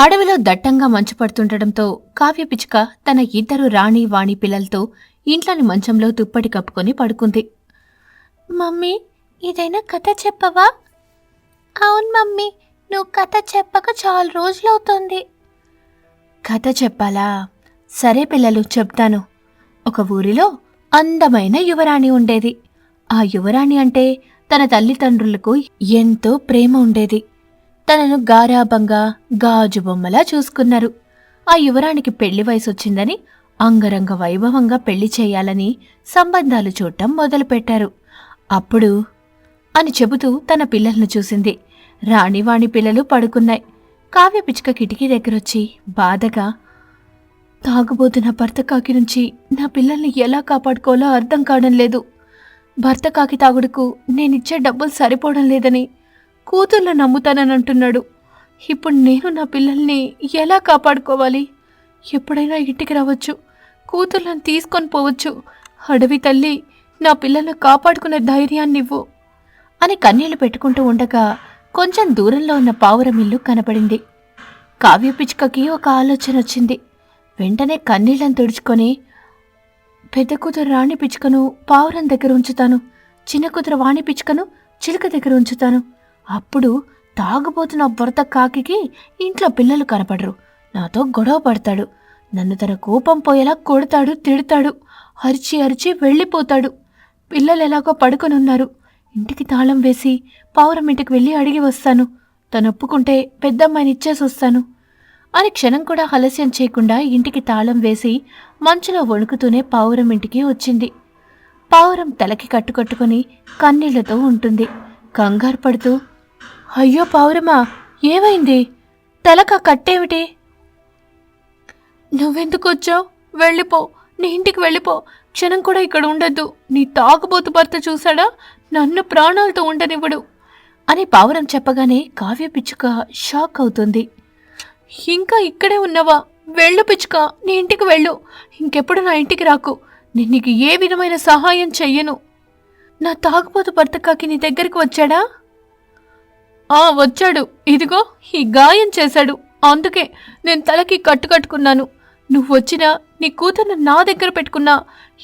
అడవిలో దట్టంగా మంచు పడుతుండటంతో కావ్య పిచ్చుక తన ఇద్దరు రాణి వాణి పిల్లలతో ఇంట్లోని మంచంలో దుప్పటి కప్పుకొని పడుకుంది. మమ్మీ ఏదైనా కథ చెప్పవా? అవును మమ్మీ నువ్వు కథ చెప్పక చాలా రోజులవుతుంది. కథ చెప్పాలా? సరే పిల్లలు చెప్తాను. ఒక ఊరిలో అందమైన యువరాణి ఉండేది. ఆ యువరాణి అంటే తన తల్లిదండ్రులకు ఎంతో ప్రేమ ఉండేది. తనను గారాభంగా గాజు బొమ్మలా చూసుకున్నారు. ఆ యువరానికి పెళ్ళి వయసు వచ్చిందని అంగరంగ వైభవంగా పెళ్ళి చేయాలని సంబంధాలు చూడటం మొదలుపెట్టారు. అప్పుడు అని చెబుతూ తన పిల్లలను చూసింది. రాణివాణి పిల్లలు పడుకున్నాయి. కావ్య పిచ్చుక కిటికీ దగ్గరొచ్చి బాధగా తాగుబోతున్న భర్త కాకి నుంచి నా పిల్లల్ని ఎలా కాపాడుకోవాలో అర్థం కావడం లేదు. భర్త కాకి తాగుడుకు నేనిచ్చే డబ్బులు సరిపోవడం లేదని కూతుర్లు నమ్ముతానని అంటున్నాడు ఇప్పుడు నేను నా పిల్లల్ని ఎలా కాపాడుకోవాలి? ఎప్పుడైనా ఇంటికి రావచ్చు. కూతుర్లను తీసుకొని పోవచ్చు. అడవి తల్లి నా పిల్లలను కాపాడుకునే ధైర్యాన్నివ్వు అని కన్నీళ్ళు పెట్టుకుంటూ ఉండగా కొంచెం దూరంలో ఉన్న పావురం ఇల్లు కనపడింది కావ్య పిచ్చుకకి ఒక ఆలోచన వచ్చింది. వెంటనే కన్నీళ్ళను తుడుచుకొని పెద్ద కూతురు రాణి పిచ్చుకను పావురం దగ్గర ఉంచుతాను. చిన్న కూతురు వాణి పిచ్చుకను చిలుక దగ్గర ఉంచుతాను. అప్పుడు తాగుబోతున్న భర్త కాకికి ఇంట్లో పిల్లలు కనపడరు. నాతో గొడవ పడతాడు. నన్ను తన కోపం పోయేలా కొడతాడు తిడతాడు. అరిచి అరిచి వెళ్ళిపోతాడు. పిల్లలు ఎలాగో పడుకొనున్నారు. ఇంటికి తాళం వేసి పావురం ఇంటికి వెళ్ళి అడిగి వస్తాను. తను ఒప్పుకుంటే పెద్దమ్మాయిని ఇచ్చేసి వస్తాను. అని క్షణం కూడా ఆలస్యం చేయకుండా ఇంటికి తాళం వేసి మంచులో వణుకుతూనే పావురం ఇంటికి వచ్చింది. పావురం తలకి కట్టుకట్టుకుని కన్నీళ్ళతో ఉంటుంది. కంగారు పడుతూ అయ్యో పౌరమా ఏమైంది? తలక కట్టేమిటి? నువ్వెందుకు వచ్చావు వెళ్ళిపో నీ ఇంటికి వెళ్ళిపో. క్షణం కూడా ఇక్కడ ఉండద్దు. నీ తాగుబోతు భర్త చూశాడా? నన్ను ప్రాణాలతో ఉండనివ్వడు. అని పావురం చెప్పగానే కావ్య పిచ్చుక షాక్ అవుతుంది. ఇంకా ఇక్కడే ఉన్నావా? వెళ్ళు పిచ్చుక నీ ఇంటికి వెళ్ళు. ఇంకెప్పుడు నా ఇంటికి రాకు. నేను నీకు ఏ విధమైన సహాయం చెయ్యను. నా తాగుబోతు భర్త కాకి నీ దగ్గరికి వచ్చాడా? ఆ వచ్చాడు. ఇదిగో ఈ గాయం చేశాడు. అందుకే నేను తలకి కట్టు కట్టుకున్నాను. నువ్వు వచ్చినా నీ కూతుర్ని నా దగ్గర పెట్టుకున్నా.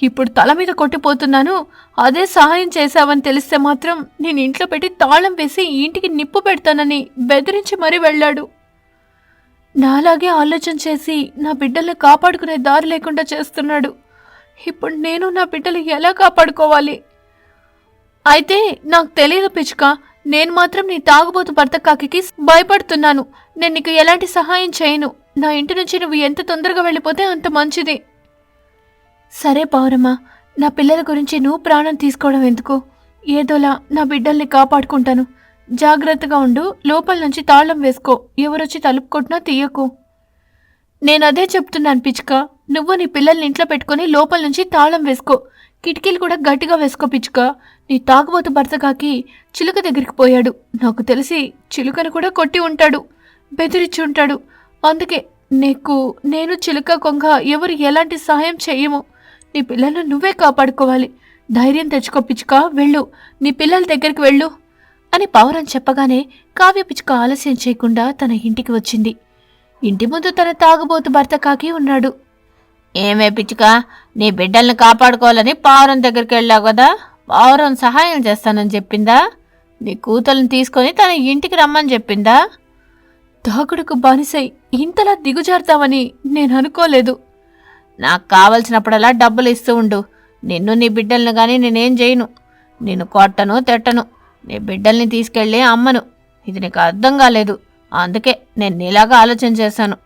ఇప్పుడు తల మీద కొట్టిపోతున్నాను. అదే సహాయం చేశావని తెలిస్తే మాత్రం నేను ఇంట్లో పెట్టి తాళం వేసి ఇంటికి నిప్పు పెడతానని బెదిరించి మరీ వెళ్ళాడు. నాలాగే ఆలోచన చేసి నా బిడ్డల్ని కాపాడుకునే దారి లేకుండా చేస్తున్నాడు. ఇప్పుడు నేను నా బిడ్డలు ఎలా కాపాడుకోవాలి? అయితే నాకు తెలియదు పిచ్చుక. నేను మాత్రం నీ తాగుబోతు భర్త కాకి భయపడుతున్నాను. నేను నీకు ఎలాంటి సహాయం చేయను. నా ఇంటి నుంచి నువ్వు ఎంత తొందరగా వెళ్ళిపోతే అంత మంచిది. సరే పౌరమ్మ నా పిల్లల గురించి నువ్వు ప్రాణం తీసుకోవడం ఎందుకు? ఏదోలా నా బిడ్డల్ని కాపాడుకుంటాను. జాగ్రత్తగా ఉండు లోపల నుంచి తాళం వేసుకో. ఎవరొచ్చి తలుపు కొట్టినా తీయకు. నేను అదే చెప్తున్నాను పిచ్చుక. నువ్వు నీ పిల్లల్ని ఇంట్లో పెట్టుకొని లోపల నుంచి తాళం వేసుకో. కిటికీలు కూడా గట్టిగా వేసుకో పిచ్చుక. నీ తాగుబోతు భర్త కాకి చిలుక దగ్గరికి పోయాడు. నాకు తెలిసి చిలుకను కూడా కొట్టి ఉంటాడు. బెదిరించి ఉంటాడు. అందుకే నీకు నేను చిలుక కొంగ ఎవరు ఎలాంటి సహాయం చెయ్యము నీ పిల్లలను నువ్వే కాపాడుకోవాలి. ధైర్యం తెచ్చుకో పిచ్చుక. వెళ్ళు. నీ పిల్లల దగ్గరికి వెళ్ళు అని పావురం చెప్పగానే కావ్య పిచ్చుక ఆలస్యం చేయకుండా తన ఇంటికి వచ్చింది. ఇంటి ముందు తన తాగుబోతు భర్త కాకి ఉన్నాడు. ఏమే పిచ్చుక? నీ బిడ్డల్ని కాపాడుకోవాలని పావురం దగ్గరికి వెళ్ళావు కదా? పావురం సహాయం చేస్తానని చెప్పిందా? నీ కూతుర్ని తీసుకొని తన ఇంటికి రమ్మని చెప్పిందా? తాగుడుకు బానిసై ఇంతలా దిగుజారుతావని నేను అనుకోలేదు. నాకు కావలసినప్పుడల్లా డబ్బులు ఇస్తూ ఉండు. నిన్ను నీ బిడ్డల్ని కానీ నేనేం చేయను. నేను కొట్టను తిట్టను. నీ బిడ్డల్ని తీసుకెళ్ళి అమ్మను. ఇది నీకు అర్థం కాలేదు. అందుకే నేను నీలాగా ఆలోచన చేశాను.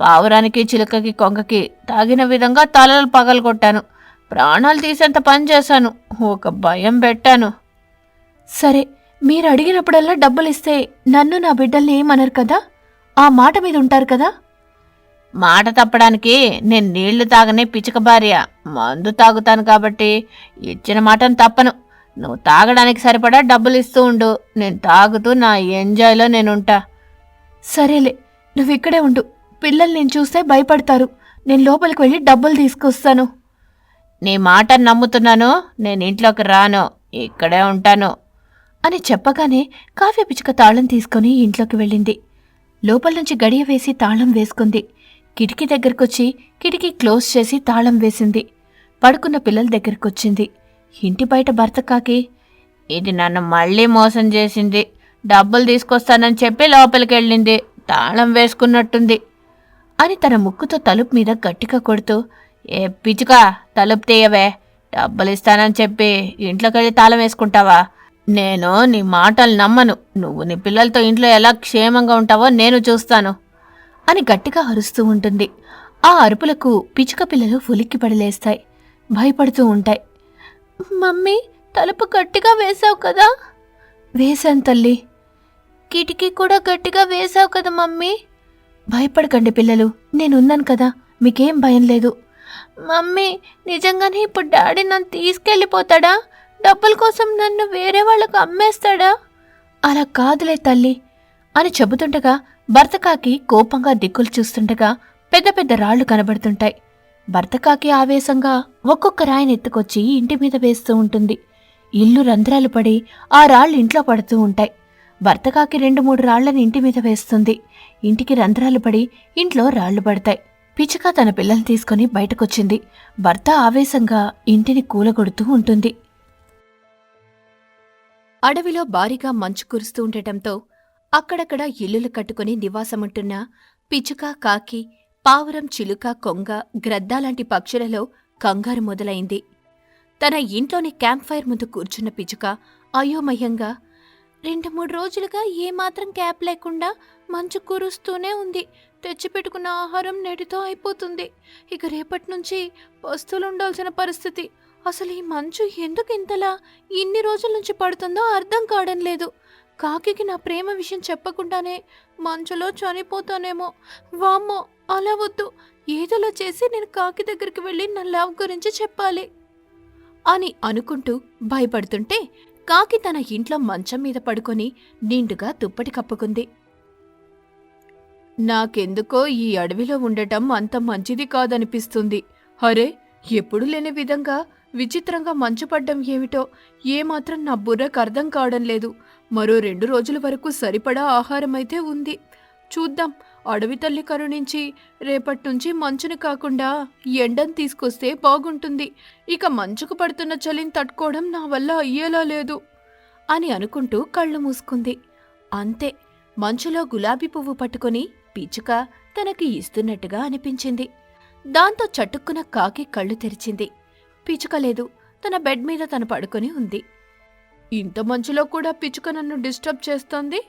పావురానికి చిలుకకి కొంగకి తాగిన విధంగా తలలు పగలగొట్టాను. ప్రాణాలు తీసేంత పని చేశాను. ఒక భయం పెట్టాను. సరే మీరు అడిగినప్పుడల్లా డబ్బులు ఇస్తే నన్ను నా బిడ్డల్ని ఏమనరు కదా? ఆ మాట మీద ఉంటారు కదా? మాట తప్పడానికి నేను నీళ్ళు తాగనే పిచ్చుక భార్య. మందు తాగుతాను కాబట్టి ఇచ్చిన మాటను తప్పను. నువ్వు తాగడానికి సరిపడా డబ్బులు ఇస్తూ ఉండు. నేను తాగుతూ నా ఎంజాయ్లో నేనుంటా. సరేలే నువ్వు ఇక్కడే ఉండు. పిల్లలు నేను చూస్తే భయపడతారు. నేను లోపలికి వెళ్ళి డబ్బులు తీసుకొస్తాను. నీ మాట నమ్ముతున్నాను నేను ఇంట్లోకి రాను ఇక్కడే ఉంటాను అని చెప్పగానే కావ్య పిచ్చుక తాళం తీసుకొని ఇంట్లోకి వెళ్ళింది. లోపల నుంచి గడియ వేసి తాళం వేసుకుంది. కిటికీ దగ్గరకొచ్చి కిటికీ క్లోజ్ చేసి తాళం వేసింది. పడుకున్న పిల్లల దగ్గరకొచ్చింది. ఇంటి బయట భర్త కాకి ఇది నన్ను మళ్ళీ మోసం చేసింది. డబ్బులు తీసుకొస్తానని చెప్పి లోపలికి వెళ్ళింది. తాళం వేసుకున్నట్టుంది. అని తన ముక్కుతో తలుపు మీద గట్టిగా కొడుతూ ఏ పిచ్చుకా తలుపు తీయవే. డబ్బులిస్తానని చెప్పి ఇంట్లోకెళ్ళి తాళం వేసుకుంటావా? నేను నీ మాటలు నమ్మను. నువ్వు నీ పిల్లలతో ఇంట్లో ఎలా క్షేమంగా ఉంటావో నేను చూస్తాను. అని గట్టిగా అరుస్తూ ఉంటుంది. ఆ అరుపులకు పిచ్చుక పిల్లలు ఉలిక్కి పడలేస్తాయి. భయపడుతూ ఉంటాయి. మమ్మీ తలుపు గట్టిగా వేశావు కదా. వేశాను తల్లి. కిటికీ కూడా గట్టిగా వేశావు కదా మమ్మీ. భయపడకండి పిల్లలు నేనున్నాను కదా మీకేం భయం లేదు. మమ్మీ నిజంగానే ఇప్పుడు డాడీ నన్ను తీసుకెళ్ళిపోతాడా? డబ్బుల కోసం నన్ను వేరే వాళ్ళకు అమ్మేస్తాడా? అలా కాదులే తల్లి అని చెబుతుండగా భర్తకాకి కోపంగా దిక్కులు చూస్తుండగా పెద్ద పెద్ద రాళ్ళు కనబడుతుంటాయి. భర్తకాకి ఆవేశంగా ఒక్కొక్క రాయిని ఎత్తుకొచ్చి ఇంటి మీద వేస్తూ ఉంటుంది. ఇల్లు రంధ్రాలు పడి ఆ రాళ్ళు ఇంట్లో పడుతూ ఉంటాయి. వర్తకాకి రెండు మూడు రాళ్ళను ఇంటి మీద వేస్తుంది. ఇంటికి రంధ్రాలు పడి ఇంట్లో రాళ్ళు పడతాయి. పిచ్చుక తన పిల్లల్ని తీసుకుని బయటకొచ్చింది. భర్త ఆవేశంగా ఇంటిని కూలగొడుతూ ఉంటుంది. అడవిలో భారీగా మంచు కురుస్తూ ఉండటంతో అక్కడక్కడ ఇల్లులు కట్టుకుని నివాసముంటున్న పిచ్చుక కాకి పావురం చిలుక కొంగ గ్రద్దాలాంటి పక్షులలో కంగారు మొదలైంది. తన ఇంట్లోని క్యాంప్ ఫైర్ ముందు కూర్చున్న పిచ్చుక అయోమయంగా రెండు మూడు రోజులుగా ఏమాత్రం క్యాప్ లేకుండా మంచు కురుస్తూనే ఉంది. తెచ్చిపెట్టుకున్న ఆహారం నేటితో అయిపోతుంది. ఇక రేపటి నుంచి వస్తువులు ఉండాల్సిన పరిస్థితి. అసలు ఈ మంచు ఎందుకు ఇంతలా ఇన్ని రోజుల నుంచి పడుతుందో అర్థం కావడం లేదు. కాకికి నా ప్రేమ విషయం చెప్పకుండానే మంచులో చనిపోతానేమో. వామ్మో అలా వద్దు. ఏదోలా చేసి నేను కాకి దగ్గరికి వెళ్ళి నా లవ్ గురించి చెప్పాలి. అని అనుకుంటూ భయపడుతుంటే కాకి తన ఇంట్లో మంచం మీద పడుకొని నిండుగా దుప్పటి కప్పుకుంది. నాకెందుకో ఈ అడవిలో ఉండటం అంత మంచిది కాదనిపిస్తుంది. హరే ఎప్పుడు లేని విధంగా విచిత్రంగా మంచు పడ్డం ఏమిటో ఏమాత్రం నా బుర్రకు అర్థం కావడం లేదు. మరో రెండు రోజుల వరకు సరిపడా ఆహారం అయితే ఉంది. చూద్దాం అడవి తల్లి కరుణించి రేపట్నుంచి మంచుని కాకుండా ఎండను తీసుకొస్తే బాగుంటుంది. ఇక మంచుకు పడుతున్న చలిని తట్టుకోవడం నా వల్ల అయ్యేలా లేదు అని అనుకుంటూ కళ్ళు మూసుకుంది. అంతే మంచులో గులాబీ పువ్వు పట్టుకొని పిచ్చుక తనకి ఇస్తున్నట్టుగా అనిపించింది. దాంతో చటుక్కున కాకి కళ్ళు తెరిచింది. పిచ్చుక లేదు తన బెడ్ మీద తను పడుకొని ఉంది. ఇంత మంచులో కూడా పిచ్చుక నన్ను డిస్టర్బ్ చేస్తోంది?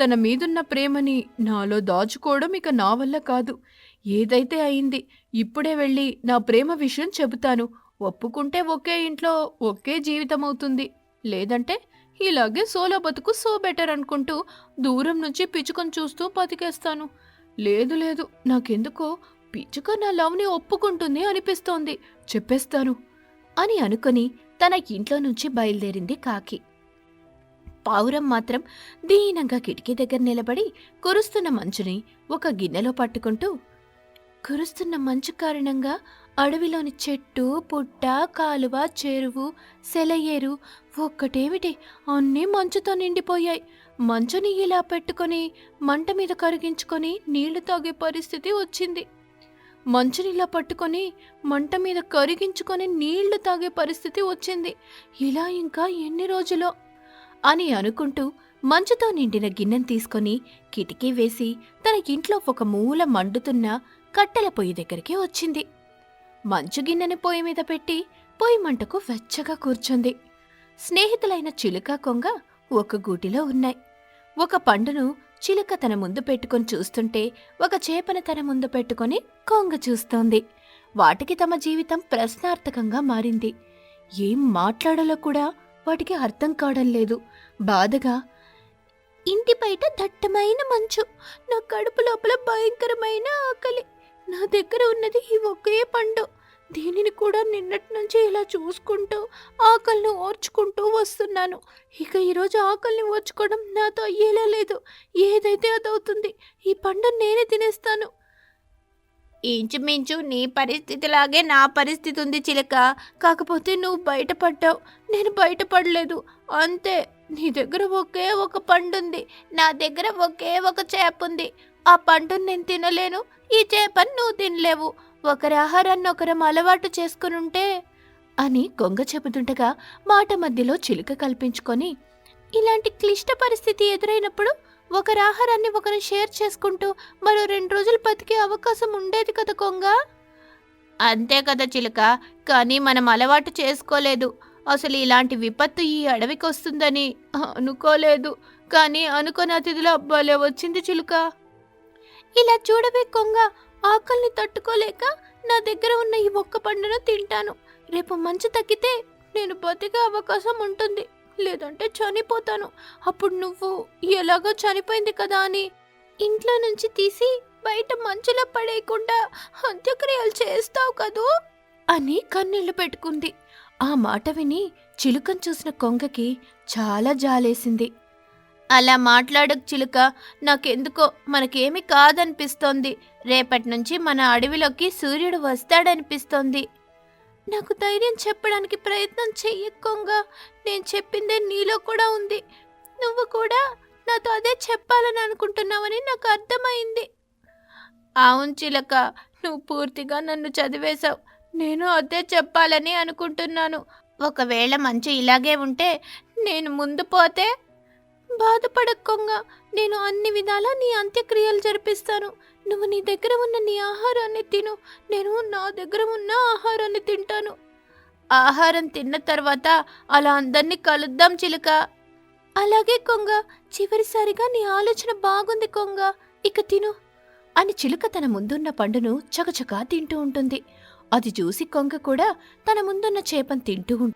తన మీదున్న ప్రేమని నాలో దాచుకోవడం ఇక నా వల్ల కాదు. ఏదైతే అయింది ఇప్పుడే వెళ్ళి నా ప్రేమ విషయం చెబుతాను. ఒప్పుకుంటే ఒకే ఇంట్లో ఒకే జీవితం అవుతుంది లేదంటే ఇలాగే సోలో బతుకు సో బెటర్ అనుకుంటూ దూరం నుంచి పిచ్చుకను చూస్తూ బతికేస్తాను. లేదు లేదు నాకెందుకో పిచ్చుక నా లవ్ని ఒప్పుకుంటుంది అనిపిస్తోంది. చెప్పేస్తాను అని అనుకొని తన ఇంట్లో నుంచి బయలుదేరింది కాకి. పావురం మాత్రం దీనంగా కిటికీ దగ్గర నిలబడి కురుస్తున్న మంచుని ఒక గిన్నెలో పట్టుకుంటూ కురుస్తున్న మంచు కారణంగా అడవిలోని చెట్టు పుట్ట కాలువ చెరువు సెలయేరు ఒక్కటేమిటి? అన్నీ మంచుతో నిండిపోయాయి. మంచుని ఇలా పెట్టుకొని మంట మీద కరిగించుకొని నీళ్ళు తాగే పరిస్థితి వచ్చింది. మంచుని ఇలా పట్టుకొని మంట మీద కరిగించుకొని నీళ్ళు తాగే పరిస్థితి వచ్చింది. ఇలా ఇంకా ఎన్ని రోజులో? అని అనుకుంటూ మంచుతో నిండిన గిన్నెను తీసుకొని కిటికీ వేసి తన ఇంట్లో ఒక మూల మండుతున్న కట్టెల పొయ్యి దగ్గరికి వచ్చింది. మంచు గిన్నెని పొయ్యి మీద పెట్టి పొయ్యి మంటకు వెచ్చగా కూర్చుంది. స్నేహితులైన చిలుక కొంగ ఒక గూటిలో ఉన్నాయి. ఒక పండును చిలుక తన ముందు పెట్టుకొని చూస్తుంటే ఒక చేపను తన ముందు పెట్టుకొని కొంగ చూస్తోంది. వాటికి తమ జీవితం ప్రశ్నార్థకంగా మారింది. ఏం మాట్లాడాలో కూడా వాటికి అర్థం కావడం లేదు. బాధగా ఇంటి బయట దట్టమైన మంచు నా కడుపు లోపల భయంకరమైన ఆకలి. నా దగ్గర ఉన్నది ఈ ఒకే పండు. దీనిని కూడా నిన్నటి నుంచి ఇలా చూసుకుంటూ ఆకలిని ఓర్చుకుంటూ వస్తున్నాను. ఇక ఈరోజు ఆకలిని ఓర్చుకోవడం నాతో అయ్యేలా లేదు. ఏదైతే అదవుతుంది ఈ పండు నేనే తినేస్తాను. ఇంచుమించు నీ పరిస్థితిలాగే నా పరిస్థితి ఉంది చిలక. కాకపోతే నువ్వు బయటపడ్డావు. నేను బయటపడలేదు. అంతే. నీ దగ్గర ఒకే ఒక పండు ఉంది నా దగ్గర ఒకే ఒక చేప ఉంది ఆ పండును నేను తినలేను. ఈ చేపను నువ్వు తినలేవు. ఒకరి ఆహారాన్ని ఒకరం అలవాటు చేసుకునుంటే అని కొంగ చెబుతుండగా మాట మధ్యలో చిలుక కల్పించుకొని ఇలాంటి క్లిష్ట పరిస్థితి ఎదురైనప్పుడు ఒకరి ఆహారాన్ని ఒకరు షేర్ చేసుకుంటూ మరో రెండు రోజులు బతికే అవకాశం ఉండేది కదా కొంగ అంతే కదా చిలుక. కానీ మనం అలవాటు చేసుకోలేదు. అసలు ఇలాంటి విపత్తు ఈ అడవికి వస్తుందని అనుకోలేదు. కానీ అనుకోని అతిథిలో అబ్బాలే వచ్చింది చిలుక. ఇలా చూడవే కొంగ ఆకలిని తట్టుకోలేక నా దగ్గర ఉన్న ఈ ఒక్క పండును తింటాను. రేపు మంచు తగ్గితే నేను బతికే అవకాశం ఉంటుంది. లేదంటే చనిపోతాను. అప్పుడు నువ్వు ఎలాగో చనిపోయింది కదా అని ఇంట్లో నుంచి తీసి బయట మంచులో పడేయకుండా అంత్యక్రియలు చేస్తావు కదూ అని కన్నీళ్ళు పెట్టుకుంది. ఆ మాట విని చిలుకను చూసిన కొంగకి చాలా జాలేసింది. అలా మాట్లాడకు చిలుక నాకెందుకో మనకేమి కాదనిపిస్తోంది. రేపటి నుంచి మన అడవిలోకి సూర్యుడు వస్తాడనిపిస్తోంది. నాకు ధైర్యం చెప్పడానికి ప్రయత్నం చెయ్యక్కొంగా నేను చెప్పిందే నీలో కూడా ఉంది. నువ్వు కూడా నాతో అదే చెప్పాలని అనుకుంటున్నావని నాకు అర్థమైంది. అవును చిలక నువ్వు పూర్తిగా నన్ను చదివేశావు. నేను అదే చెప్పాలని అనుకుంటున్నాను. ఒకవేళ మంచు ఇలాగే ఉంటే నేను ముందు పోతే? బాధపడక్కొంగ నేను అన్ని విధాలా నీ అంత్యక్రియలు జరిపిస్తాను. నువ్వు నీ దగ్గర ఉన్న నీ ఆహారాన్ని తిను. నేను నా దగ్గర ఉన్న ఆహారాన్ని తింటాను. ఆహారం తిన్న తర్వాత అలా అందరినీ కలుద్దాం చిలుక. అలాగే కొంగ చివరిసారిగా నీ ఆలోచన బాగుంది కొంగ. ఇక తిను అని చిలుక తన ముందున్న పండును చకచకా తింటూ ఉంటుంది. అది చూసి కొంక కూడా తన ముందున్న చేపను తింటూ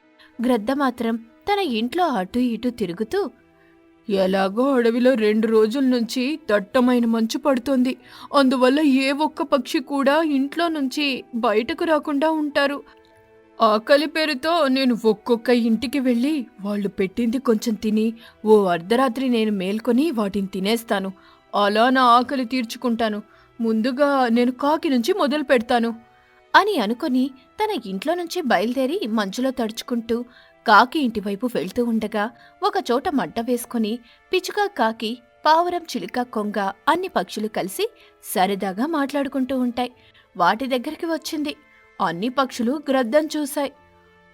గ్రద్ద మాత్రం తన ఇంట్లో అటు ఇటు తిరుగుతూ ఎలాగో అడవిలో రెండు రోజుల నుంచి దట్టమైన మంచు పడుతోంది. అందువల్ల ఏ ఒక్క పక్షి కూడా ఇంట్లో నుంచి బయటకు రాకుండా ఉంటారు. ఆకలి పేరుతో నేను ఒక్కొక్క ఇంటికి వెళ్ళి వాళ్ళు పెట్టింది కొంచెం తిని ఓ అర్ధరాత్రి నేను మేల్కొని వాటిని తినేస్తాను. అలా నా ఆకలి తీర్చుకుంటాను. ముందుగా నేను కాకి నుంచి మొదలు పెడతాను. అని అనుకొని తన ఇంట్లో నుంచి బయలుదేరి మంచులో తడుచుకుంటూ కాకి ఇంటివైపు వెళ్తూ ఉండగా ఒకచోట మంట వేసుకుని పిచ్చుక కాకి పావురం చిలుక కొంగ అన్ని పక్షులు కలిసి సరదాగా మాట్లాడుకుంటూ ఉంటాయి. వాటి దగ్గరికి వచ్చింది. అన్ని పక్షులు గ్రద్దం చూశాయి.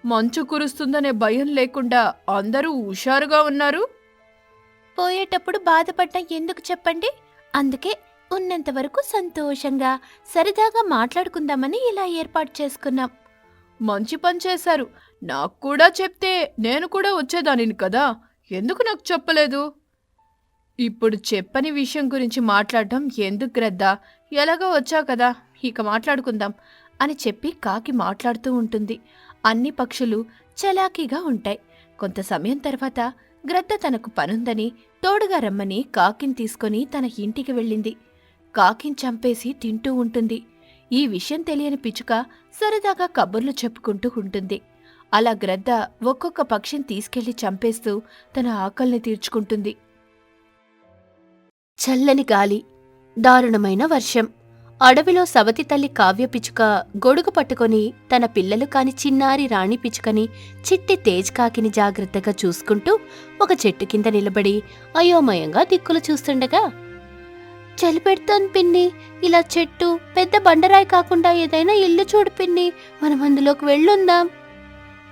మంచు కురుస్తుందనే భయం లేకుండా అందరూ హుషారుగా ఉన్నారు. పోయేటప్పుడు బాధపడ్డా ఎందుకు చెప్పండి? అందుకే ఉన్నంత వరకు సంతోషంగా సరదాగా మాట్లాడుకుందామని ఇలా ఏర్పాటు చేసుకున్నాం. మంచి పని చేశారు. నాకు కూడా చెప్తే నేను కూడా వచ్చేదానిని కదా? ఎందుకు నాకు చెప్పలేదు? ఇప్పుడు చెప్పని విషయం గురించి మాట్లాడటం ఎందుకు గ్రద్దా ఎలాగో వచ్చా కదా? ఇక మాట్లాడుకుందాం అని చెప్పి కాకి మాట్లాడుతూ ఉంటుంది. అన్ని పక్షులు చలాకీగా ఉంటాయి. కొంత సమయం తర్వాత గ్రద్ద తనకు పనుందని తోడుగా రమ్మని కాకిని తీసుకొని తన ఇంటికి వెళ్ళింది. కాకిని చంపేసి తింటూ ఉంటుంది. ఈ విషయం తెలియని పిచుక సరదాగా కబుర్లు చెప్పుకుంటూ ఉంటుంది. అలా గ్రద్ద ఒక్కొక్క పక్షిని తీసుకెళ్ళి చంపేస్తూ తన ఆకలిని తీర్చుకుంటుంది. చల్లని గాలి దారుణమైన వర్షం. అడవిలో సవతి తల్లి కావ్య పిచ్చుక గొడుగు పట్టుకొని తన పిల్లలు కాని చిన్నారి రాణి పిచుకని చిట్టి తేజ్ కాకిని జాగ్రత్తగా చూసుకుంటూ ఒక చెట్టు కింద నిలబడి అయోమయంగా దిక్కులు చూస్తుండగా చలి పెడుతోంది పిన్ని. ఇలా చెట్టు పెద్ద బండరాయి కాకుండా ఏదైనా ఇల్లు చూడు పిన్ని. మనం అందులోకి వెళ్ళుందాం.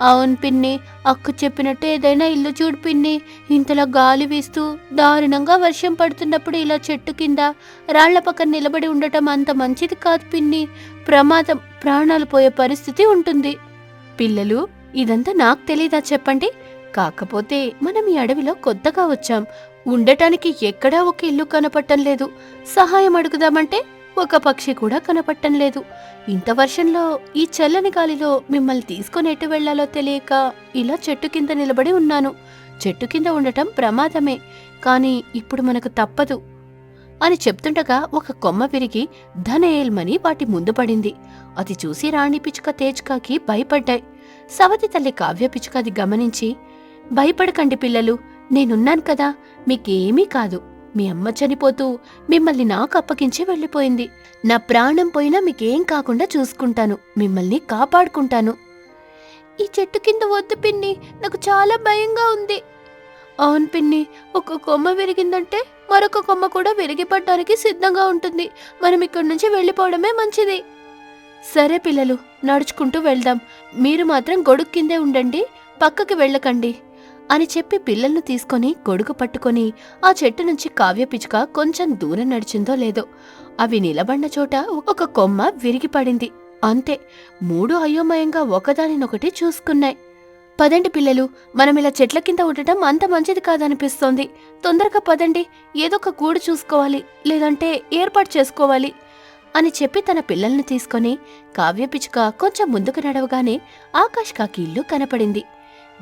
అవును పిన్ని అక్కు చెప్పినట్టు ఏదైనా ఇల్లు చూడు పిన్ని. ఇంతలా గాలి వీస్తూ దారుణంగా వర్షం పడుతున్నప్పుడు ఇలా చెట్టు కింద రాళ్ళ పక్కన నిలబడి ఉండటం అంత మంచిది కాదు పిన్ని. ప్రమాదం ప్రాణాలు పోయే పరిస్థితి ఉంటుంది. పిల్లలు ఇదంతా నాకు తెలీదా చెప్పండి? కాకపోతే మనం ఈ అడవిలో కొత్తగా వచ్చాం. ఉండటానికి ఎక్కడా ఒక ఇల్లు కనపట్టం లేదు. సహాయం అడుగుదామంటే ఒక పక్షి కూడా కనపట్టం లేదు. ఇంత వర్షంలో ఈ చల్లని గాలిలో మిమ్మల్ని తీసుకొని ఎటు వెళ్ళాలో తెలియక ఇలా చెట్టు కింద నిలబడి ఉన్నాను. చెట్టు కింద ఉండటం ప్రమాదమే కానీ ఇప్పుడు మనకు తప్పదు అని చెప్తుండగా ఒక కొమ్మ విరిగి ధనేల్మని వాటి ముందు పడింది. అది చూసి రాణి పిచుక తేజ్కాకి భయపడ్డాయి. సవతి తల్లి కావ్య పిచ్చుక అది గమనించి భయపడకండి పిల్లలు నేనున్నాను కదా మీకేమీ కాదు. మీ అమ్మ చనిపోతూ మిమ్మల్ని నాకు అప్పగించి వెళ్ళిపోయింది. నా ప్రాణం పోయినా మీకేం కాకుండా చూసుకుంటాను. మిమ్మల్ని కాపాడుకుంటాను. ఈ చెట్టు కింద వద్దు పిన్ని నాకు చాలా భయంగా ఉంది. అవును పిన్ని ఒక కొమ్మ విరిగిందంటే మరొక కొమ్మ కూడా విరిగిపడడానికి సిద్ధంగా ఉంటుంది. మనం ఇక్కడి నుంచి వెళ్ళిపోవడమే మంచిది. సరే పిల్లలు నడుచుకుంటూ వెళ్దాం. మీరు మాత్రం గొడుగు కిందే ఉండండి పక్కకి వెళ్ళకండి. అని చెప్పి పిల్లల్ని తీసుకొని గొడుగు పట్టుకొని ఆ చెట్టు నుంచి కావ్యపిచుక కొంచెం దూరం నడిచిందో లేదో అవి నిలబడిన చోట ఒక కొమ్మ విరిగిపడింది. అంతే మూడు అయోమయంగా ఒకదానినొకటి చూసుకున్నాయి. పదండి పిల్లలు మనం ఇలా చెట్ల కింద ఉండటం అంత మంచిది కాదనిపిస్తోంది. తొందరగా పదండి ఏదో ఒక గూడు చూసుకోవాలి లేదంటే ఏర్పాటు చేసుకోవాలి అని చెప్పి తన పిల్లల్ని తీసుకొని కావ్యపిచుక కొంచెం ముందుకు నడవగానే ఆకాష్ కాకి ఇల్లు కనపడింది.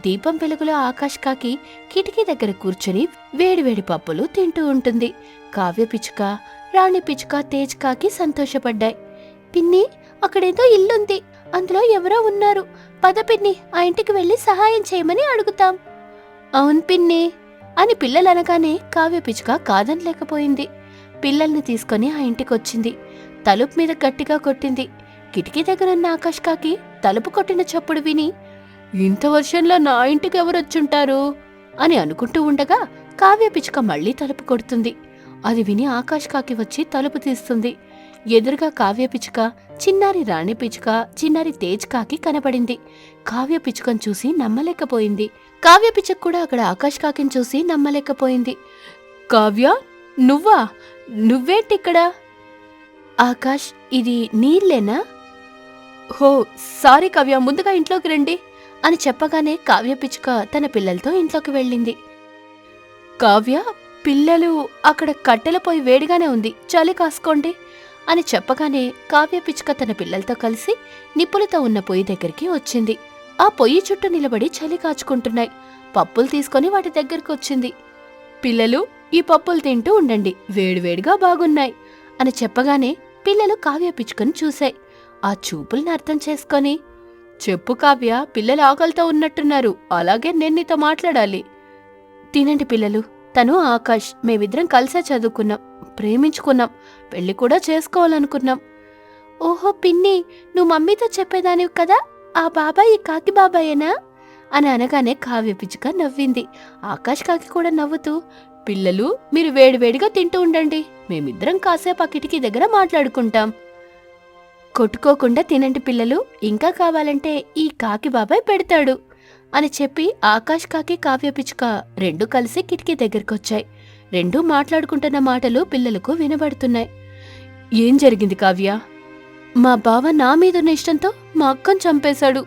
దీపం వెలుగులో ఆకాష్ కాకి కిటికీ దగ్గర కూర్చుని వేడివేడి పప్పులు తింటూ ఉంటుంది. కావ్య పిచ్చుక రాణి పిచ్చుక తేజ్ కాకి సంతోషపడ్డాయి. పిన్ని అక్కడేదో ఇల్లుంది. అందులో ఎవరో ఉన్నారు. పద పిన్ని ఆ ఇంటికి వెళ్ళి సహాయం చేయమని అడుగుతాం. అవును పిన్ని అని పిల్లలనగానే కావ్య పిచ్చుక కాదనలేకపోయింది. పిల్లల్ని తీసుకొని ఆ ఇంటికొచ్చింది. తలుపు మీద గట్టిగా కొట్టింది. కిటికీ దగ్గరున్న ఆకాష్ కాకి తలుపు కొట్టిన చప్పుడు విని ఇంత వర్షంలో నా ఇంటికి ఎవరొచ్చుంటారు? అని అనుకుంటూ ఉండగా కావ్య పిచ్చుక మళ్ళీ తలుపు కొడుతుంది. అది విని ఆకాష్ కాకి వచ్చి తలుపు తీస్తుంది. ఎదురుగా కావ్య పిచ్చుక చిన్నారి రాణి పిచ్చుక చిన్నారి తేజ్ కాకి కనబడింది. కావ్య పిచ్చుకను చూసి నమ్మలేకపోయింది. కావ్య పిచ్చుక కూడా అక్కడ ఆకాష్ కాకిని చూసి నమ్మలేకపోయింది. కావ్య నువ్వా? నువ్వేంటిక్కడ ఆకాష్ ఇది నీళ్ళేనా? హో సారీ కావ్య ముందుగా ఇంట్లోకి రండి. అని చెప్పగానే కావ్య పిచ్చుక తన పిల్లలతో ఇంట్లోకి వెళ్ళింది. కావ్య పిల్లలు అక్కడ కట్టెల పొయ్యి వేడిగానే ఉంది చలి కాసుకోండి అని చెప్పగానే కావ్య పిచ్చుక తన పిల్లలతో కలిసి నిప్పులతో ఉన్న పొయ్యి దగ్గరికి వచ్చింది. ఆ పొయ్యి చుట్టూ నిలబడి చలి కాచుకుంటున్నాయి. పప్పులు తీసుకొని వాటి దగ్గరికి వచ్చింది. పిల్లలు ఈ పప్పులు తింటూ ఉండండి వేడివేడిగా బాగున్నాయి అని చెప్పగానే పిల్లలు కావ్య పిచ్చుకొని చూశాయి. ఆ చూపుల్ని అర్థం చేసుకొని చెప్పు కావ్య పిల్లలు ఆకలితో ఉన్నట్టున్నారు. అలాగే నేను నీతో మాట్లాడాలి. తినండి పిల్లలు. తను ఆకాష్ మేమిద్దరం కలిసే చదువుకున్నాం. ప్రేమించుకున్నాం. పెళ్ళి కూడా చేసుకోవాలనుకున్నాం. ఓహో పిన్ని నువ్వు మమ్మీతో చెప్పేదానివి కదా? ఆ బాబాయ్ ఈ కాకి బాబాయేనా? అని అనగానే కావ్య పిచ్చుక నవ్వింది. ఆకాష్ కాకి కూడా నవ్వుతూ పిల్లలు మీరు వేడివేడిగా తింటూ ఉండండి. మేమిద్దరం కాసేపు ఆ కిటికీ దగ్గర మాట్లాడుకుంటాం. కొట్టుకోకుండా తినండి పిల్లలు ఇంకా కావాలంటే ఈ కాకి బాబాయ్ పెడతాడు అని చెప్పి ఆకాష్ కాకి కావ్య పిచ్చుక రెండు కలిసి కిటికీ దగ్గరకొచ్చాయి. రెండూ మాట్లాడుకుంటున్న మాటలు పిల్లలకు వినబడుతున్నాయి. ఏం జరిగింది కావ్య? మా బావ నా మీదున్న ఇష్టంతో మా అక్కను చంపేశాడు.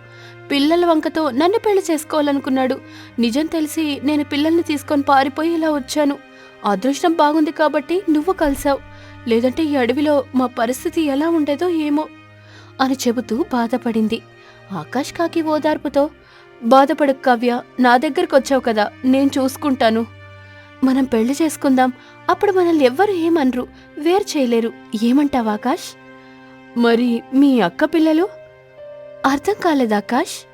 పిల్లల వంకతో నన్ను పెళ్ళి చేసుకోవాలనుకున్నాడు. నిజం తెలిసి నేను పిల్లల్ని తీసుకొని పారిపోయి ఇలా వచ్చాను. అదృష్టం బాగుంది కాబట్టి నువ్వు కలిసావు లేదంటే ఈ అడవిలో మా పరిస్థితి ఎలా ఉండేదో ఏమో అని చెబుతూ బాధపడింది. ఆకాష్ కాకి ఓదార్పుతో బాధపడకు కావ్య నా దగ్గరకు వచ్చావు కదా నేను చూసుకుంటాను. మనం పెళ్ళి చేసుకుందాం. అప్పుడు మనల్ని ఎవ్వరు ఏమనరు వేరు చేయలేరు. ఏమంటావు ఆకాష్? మరి మీ అక్క పిల్లలు? అర్థం కాలేదు ఆకాష్.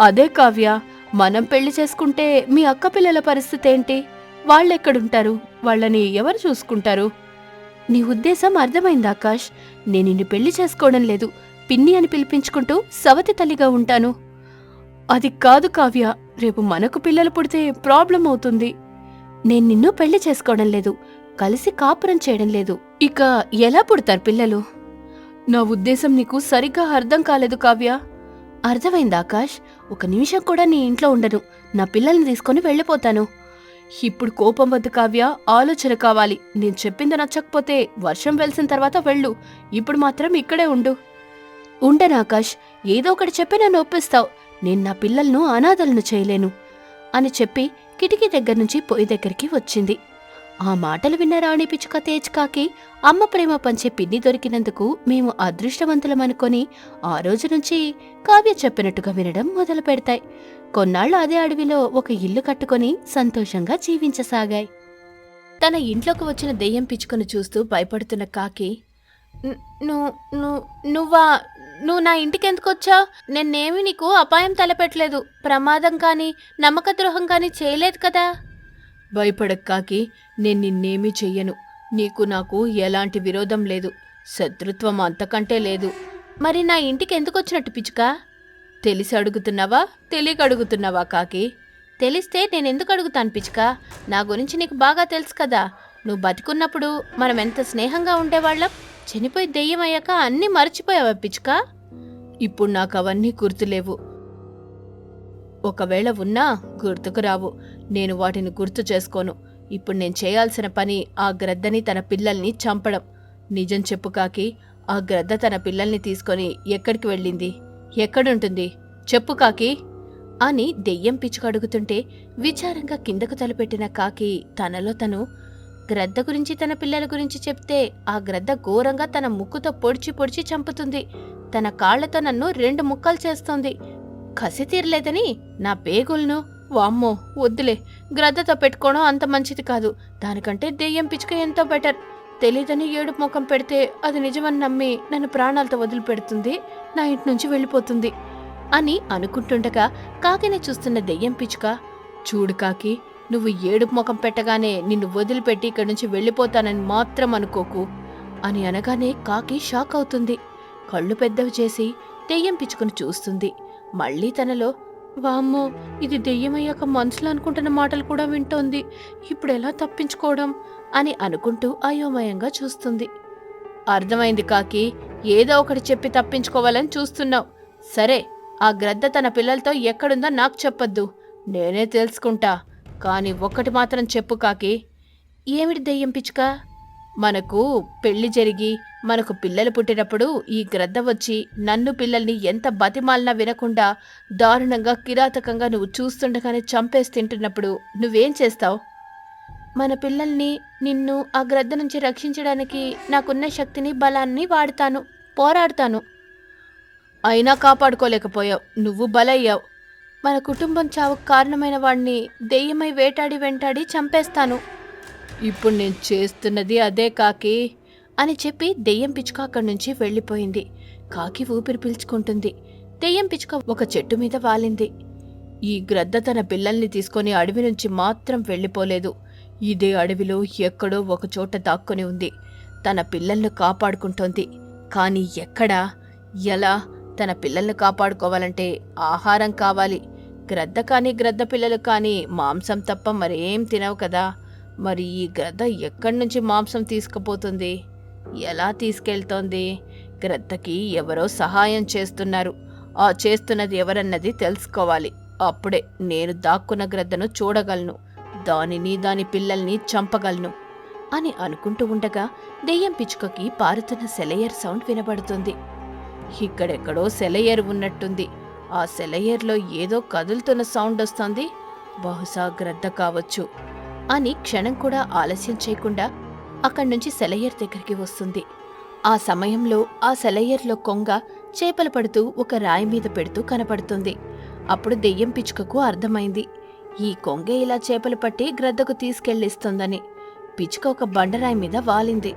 అదే కావ్య మనం పెళ్ళి చేసుకుంటే మీ అక్క పిల్లల పరిస్థితి ఏంటి? వాళ్ళెక్కడుంటారు? వాళ్ళని ఎవరు చూసుకుంటారు? నీ ఉద్దేశం అర్థమైంది ఆకాష్. నేను నిన్ను పెళ్ళి చేసుకోవడం లేదు. పిన్ని అని పిలిపించుకుంటూ సవతి తల్లిగా ఉంటాను. అది కాదు కావ్య రేపు మనకు పిల్లలు పుడితే ప్రాబ్లం అవుతుంది. నేను నిన్ను పెళ్ళి చేసుకోవడం లేదు కలిసి కాపురం చేయడం లేదు. ఇక ఎలా పుడతారు పిల్లలు? నా ఉద్దేశం నీకు సరిగ్గా అర్థం కాలేదు కావ్య. అర్థమైంది ఆకాష్ ఒక నిమిషం కూడా నీ ఇంట్లో ఉండను. నా పిల్లల్ని తీసుకొని వెళ్ళిపోతాను. ఇప్పుడు కోపం వద్దు కావ్య ఆలోచన కావాలి. నేను చెప్పింది నచ్చకపోతే వర్షం వెలిసిన తర్వాత వెళ్ళు. ఇప్పుడు మాత్రం ఇక్కడే ఉండు. ఉండను ఆకాష్ ఏదో ఒకటి చెప్పి నన్ను ఒప్పిస్తావు. నేను నా పిల్లలను అనాథలను చేయలేను అని చెప్పి కిటికీ దగ్గర నుంచి పొయ్యి దగ్గరికి వచ్చింది. ఆ మాటలు విన్న రాణి పిచ్చుక తేజ్ కాకి అమ్మ ప్రేమ పంచే పిన్ని దొరికినందుకు మేము అదృష్టవంతులమనుకొని ఆ రోజు నుంచి కావ్య చెప్పినట్టుగా వినడం మొదలు పెడతాయి. కొన్నాళ్ళు అదే అడవిలో ఒక ఇల్లు కట్టుకొని సంతోషంగా జీవించసాగాయి. తన ఇంట్లోకి వచ్చిన దెయ్యం పిచ్చుకను చూస్తూ భయపడుతున్న కాకి నువ్వు నువ్వా నా ఇంటికి ఎందుకు వచ్చావు నేనేమి నీకు అపాయం తలపెట్టలేదు. ప్రమాదం కానీ నమ్మక ద్రోహం కానీ చేయలేదు కదా? భయపడక్ కాకి నేను నిన్నేమీ చెయ్యను. నీకు నాకు ఎలాంటి విరోధం లేదు. శత్రుత్వం అంతకంటే లేదు. మరి నా ఇంటికి ఎందుకు వచ్చినట్టు పిచ్చుక? తెలిసి అడుగుతున్నావా? తెలియక అడుగుతున్నావా కాకి? తెలిస్తే నేను ఎందుకు అడుగుతాను పిచ్చుక? నా గురించి నీకు బాగా తెలుసు కదా. నువ్వు బతికున్నప్పుడు మనం ఎంత స్నేహంగా ఉండేవాళ్ళం? చనిపోయి దెయ్యం అయ్యాక అన్నీ మర్చిపోయావా పిచ్చుక? ఇప్పుడు నాకు అవన్నీ గుర్తులేవు. ఒకవేళ ఉన్నా గుర్తుకు రావు. నేను వాటిని గుర్తు చేసుకోను. ఇప్పుడు నేను చేయాల్సిన పని ఆ గ్రద్దని తన పిల్లల్ని చంపడం. నిజం చెప్పు కాకి ఆ గ్రద్ద తన పిల్లల్ని తీసుకొని ఎక్కడికి వెళ్ళింది? ఎక్కడుంటుంది? చెప్పు కాకి. అని దెయ్యం పిచ్చుక అడుగుతుంటే విచారంగా కిందకు తలపెట్టిన కాకి తనలో తను గ్రద్ద గురించి తన పిల్లల గురించి చెప్తే ఆ గ్రద్ద ఘోరంగా తన ముక్కుతో పొడిచి పొడిచి చంపుతుంది. తన కాళ్ళతో నన్ను రెండు ముక్కలు చేస్తోంది. కసి తీరలేదని నా పేగులను. వామ్మో వద్దులే. గ్రద్దతో పెట్టుకోవడం అంత మంచిది కాదు. దానికంటే దెయ్యం పిచ్చుక ఎంతో బెటర్. తెలీదని ఏడు ముఖం పెడితే అది నిజమని నమ్మి నన్ను ప్రాణాలతో వదిలిపెడుతుంది. నా ఇంటి నుంచి వెళ్ళిపోతుంది. అని అనుకుంటుండగా కాకిని చూస్తున్న దెయ్యం పిచ్చుక చూడు కాకి నువ్వు ఏడుపు ముఖం పెట్టగానే నిన్ను వదిలిపెట్టి ఇక్కడి నుంచి వెళ్ళిపోతానని మాత్రం అనుకోకు అని అనగానే కాకి షాక్ అవుతుంది. కళ్ళు పెద్దవి చేసి దెయ్యం పిచ్చుకుని చూస్తుంది. మళ్ళీ తనలో వామ్మో ఇది దెయ్యమయ్యాక మనసులో అనుకుంటున్న మాటలు కూడా వింటోంది. ఇప్పుడు ఎలా తప్పించుకోవడం? అని అనుకుంటూ అయోమయంగా చూస్తుంది. అర్థమైంది కాకి ఏదో ఒకటి చెప్పి తప్పించుకోవాలని చూస్తున్నావు. సరే ఆ గ్రద్ద తన పిల్లలతో ఎక్కడుందో నాకు చెప్పొద్దు. నేనే తెలుసుకుంటా. కానీ ఒక్కటి మాత్రం చెప్పు కాకి. ఏమిటి దెయ్యం పిచ్చుక? మనకు పెళ్ళి జరిగి మనకు పిల్లలు పుట్టినప్పుడు ఈ గ్రద్ద వచ్చి నన్ను పిల్లల్ని ఎంత బతిమాలినా వినకుండా దారుణంగా కిరాతకంగా నువ్వు చూస్తుండగానే చంపేసి తింటున్నప్పుడు నువ్వేం చేస్తావు? మన పిల్లల్ని నిన్ను ఆ గ్రద్ద నుంచి రక్షించడానికి నాకున్న శక్తిని బలాన్ని వాడతాను పోరాడతాను. అయినా కాపాడుకోలేకపోయావు. నువ్వు బలయ్యావు. మన కుటుంబం చావుకు కారణమైన వాణ్ణి దెయ్యమై వేటాడి వెంటాడి చంపేస్తాను. ఇప్పుడు నేను చేస్తున్నది అదే కాకి అని చెప్పి దెయ్యం పిచ్చుక అక్కడి నుంచి వెళ్ళిపోయింది. కాకి ఊపిరి పీల్చుకుంటుంది. దెయ్యం పిచ్చుక ఒక చెట్టు మీద వాలింది. ఈ గ్రద్ద తన పిల్లల్ని తీసుకొని అడవి నుంచి మాత్రం వెళ్ళిపోలేదు. ఇదే అడవిలో ఎక్కడో ఒక చోట దాక్కుని ఉంది. తన పిల్లల్ని కాపాడుకుంటోంది. కానీ ఎక్కడా? ఎలా? తన పిల్లల్ని కాపాడుకోవాలంటే ఆహారం కావాలి. గ్రద్ద కానీ గ్రద్ద పిల్లలు కానీ మాంసం తప్ప మరేం తినవు కదా. మరి ఈ గ్రద్ద ఎక్కడి నుంచి మాంసం తీసుకుపోతుంది? ఎలా తీసుకెళ్తోంది? గ్రద్దకి ఎవరో సహాయం చేస్తున్నారు. ఆ చేస్తున్నది ఎవరన్నది తెలుసుకోవాలి. అప్పుడే నేను దాక్కున్న గ్రద్దను చూడగలను. దానిని దాని పిల్లల్ని చంపగలను అని అనుకుంటూ ఉండగా దెయ్యం పిచ్చుకకి పారుతున్న సెలయర్ సౌండ్ వినబడుతుంది. ఇక్కడెక్కడో సెలయేరు ఉన్నట్టుంది. ఆ సెలయేర్లో ఏదో కదులుతున్న సౌండ్ వస్తోంది. బహుశా గ్రద్ద కావచ్చు. అని క్షణం కూడా ఆలస్యం చేయకుండా అక్కడి నుంచి సెలయర్ దగ్గరికి వస్తుంది. ఆ సమయంలో ఆ సెలయర్లో కొంగ చేపలు పడుతూ ఒక రాయి మీద పెడుతూ కనపడుతుంది. అప్పుడు దెయ్యం పిచ్చుకకు అర్థమైంది. ఈ కొంగ ఇలా చేపలు పట్టి గ్రద్దకు తీసుకెళ్ళిస్తుందని. పిచ్చుక ఒక బండరాయి మీద వాలింది.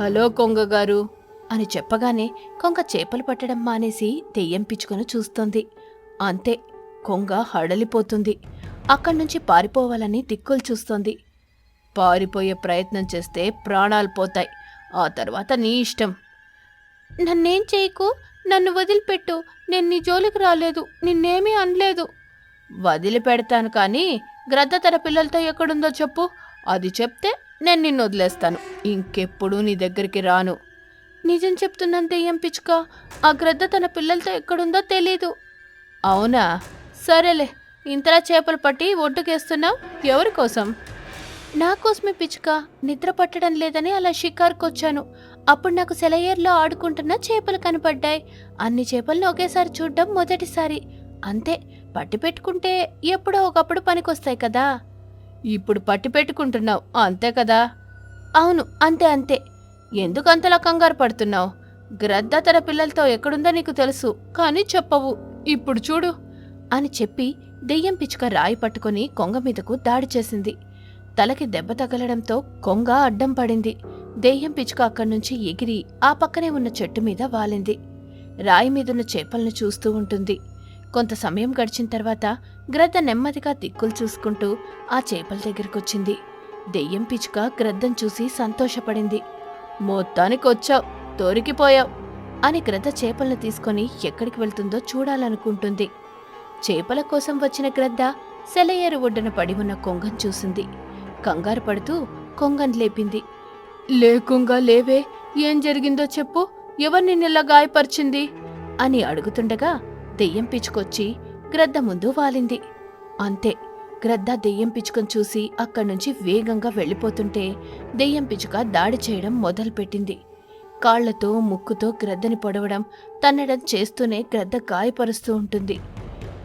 హలో కొంగ గారు అని చెప్పగానే కొంగ చేపలు పట్టడం మానేసి దెయ్యం పిచ్చుకను చూస్తుంది. అంతే కొంగ హడలిపోతుంది. అక్కడి నుంచి పారిపోవాలని దిక్కులు చూస్తోంది. పారిపోయే ప్రయత్నం చేస్తే ప్రాణాలు పోతాయి. ఆ తర్వాత నీ ఇష్టం. నన్నేం చేయకు? నన్ను వదిలిపెట్టు. నేను నీ జోలికి రాలేదు. నిన్నేమీ అనలేదు. వదిలిపెడతాను కానీ గ్రద్ద తన పిల్లలతో ఎక్కడుందో చెప్పు. అది చెప్తే నేను నిన్ను వదిలేస్తాను. ఇంకెప్పుడు నీ దగ్గరికి రాను. నిజం చెప్తున్నాను దెయ్యం పిచ్చుక? ఆ గ్రద్ద తన పిల్లలతో ఎక్కడుందో తెలీదు. అవునా? సరేలే ఇంతలా చేపలు పట్టి ఒడ్డుకేస్తున్నావు? ఎవరి కోసం? నా కోసమే పిచ్చుక. నిద్ర పట్టడం లేదని అలా షికారుకొచ్చాను. అప్పుడు నాకు సెలయేర్లో ఆడుకుంటున్న చేపలు కనపడ్డాయి. అన్ని చేపలను ఒకేసారి చూడడం మొదటిసారి. అంతే పట్టి పెట్టుకుంటే ఎప్పుడో ఒకప్పుడు పనికొస్తాయి కదా. ఇప్పుడు పట్టి పెట్టుకుంటున్నావు అంతే కదా? అవును అంతే అంతే. ఎందుకు అంతలా కంగారు పడుతున్నావు? గ్రద్ద తన పిల్లలతో ఎక్కడుందో నీకు తెలుసు కానీ చెప్పవు. ఇప్పుడు చూడు అని చెప్పి దెయ్యం పిచ్చుక రాయి పట్టుకుని కొంగ మీదకు దాడి చేసింది. తలకి దెబ్బ తగలడంతో కొంగ అడ్డం పడింది. దెయ్యం పిచ్చుక అక్కడి నుంచి ఎగిరి ఆ పక్కనే ఉన్న చెట్టు మీద వాలింది. రాయి మీదున్న చేపలను చూస్తూ ఉంటుంది. కొంత సమయం గడిచిన తర్వాత గ్రద్ద నెమ్మదిగా దిక్కులు చూసుకుంటూ ఆ చేపల దగ్గరకొచ్చింది. దెయ్యం పిచ్చుక గ్రద్దం చూసి సంతోషపడింది. మొత్తానికి వచ్చావు దొరికిపోయావు అని గ్రద్ద చేపలను తీసుకొని ఎక్కడికి వెళ్తుందో చూడాలనుకుంటుంది. చేపల కోసం వచ్చిన గ్రద్ద సెలయేరు ఒడ్డున పడి ఉన్న కొంగను చూసింది. కంగారు పడుతూ కొంగన్ లేపింది. లేకుంగా లేవే ఏం జరిగిందో చెప్పు ఎవరిని నిన్నెలా గాయపరిచింది? అని అడుగుతుండగా దెయ్యం పిచ్చుకొచ్చి గ్రద్ద ముందు వాలింది. అంతే గ్రద్ద దెయ్యం పిచ్చుకను చూసి అక్కడి నుంచి వేగంగా వెళ్ళిపోతుంటే దెయ్యం పిచ్చుక దాడి చేయడం మొదలుపెట్టింది. కాళ్ళతో ముక్కుతో గ్రద్దని పొడవడం తన్నడం చేస్తూనే గ్రద్ద గాయపరుస్తూ ఉంటుంది.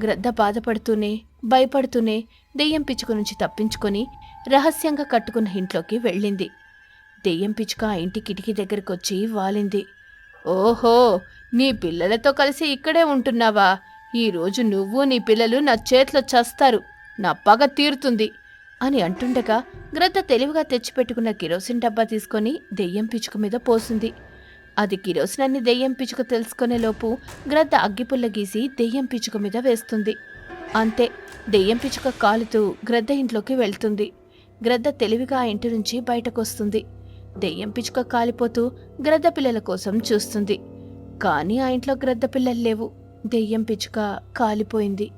గ్రద్ద బాధపడుతూనే భయపడుతూనే దెయ్యం పిచ్చుక నుంచి తప్పించుకొని రహస్యంగా కట్టుకున్న ఇంట్లోకి వెళ్ళింది. దెయ్యం పిచ్చుక ఆ ఇంటి కిటికీ దగ్గరకొచ్చి వాలింది. ఓహో! నీ పిల్లలతో కలిసి ఇక్కడే ఉంటున్నావా? ఈరోజు నువ్వు నీ పిల్లలు నా చేతిలో చస్తారు. నా పగ తీరుతుంది అని అంటుండగా గ్రద్ద తెలివిగా తెచ్చిపెట్టుకున్న కిరోసిన్ డబ్బా తీసుకొని దెయ్యం పిచ్చుక మీద పోసింది. అది కిరోసిన్ అని దెయ్యం పిచ్చుక తెలుసుకునేలోపు గ్రద్ద అగ్గిపుల్ల గీసి దెయ్యం పిచ్చుక మీద వేస్తుంది. అంతే దెయ్యం పిచ్చుక కాలుతూ గ్రద్ద ఇంట్లోకి వెళ్తుంది. గ్రద్ద తెలివిగా ఆ ఇంటి నుంచి బయటకొస్తుంది. దెయ్యం పిచ్చుక కాలిపోతూ గ్రద్ద పిల్లల కోసం చూస్తుంది. కానీ ఆ ఇంట్లో గ్రద్ద పిల్లలు లేవు. దెయ్యం పిచ్చుక కాలిపోయింది.